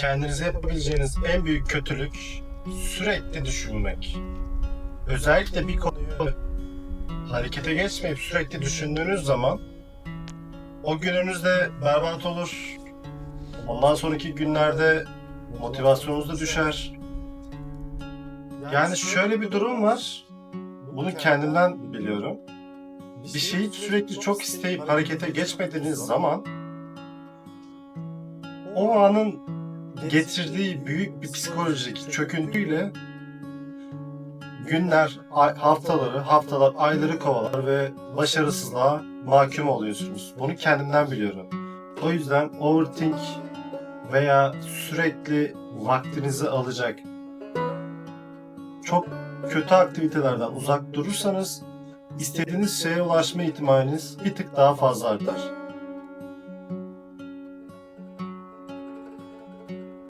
Kendinize yapabileceğiniz en büyük kötülük sürekli düşünmek. Özellikle bir konuyu harekete geçmeyip sürekli düşündüğünüz zaman o gününüz de berbat olur. Ondan sonraki günlerde motivasyonunuz da düşer. Yani şöyle bir durum var. Bunu kendimden biliyorum. Bir şeyi sürekli çok isteyip harekete geçmediğiniz zaman o anın getirdiği büyük bir psikolojik çöküntüyle günler, ay- haftaları, haftalar, ayları kovalar ve başarısızlığa mahkum oluyorsunuz. Bunu kendimden biliyorum. O yüzden overthink veya sürekli vaktinizi alacak çok kötü aktivitelerden uzak durursanız istediğiniz şeye ulaşma ihtimaliniz bir tık daha fazla artar.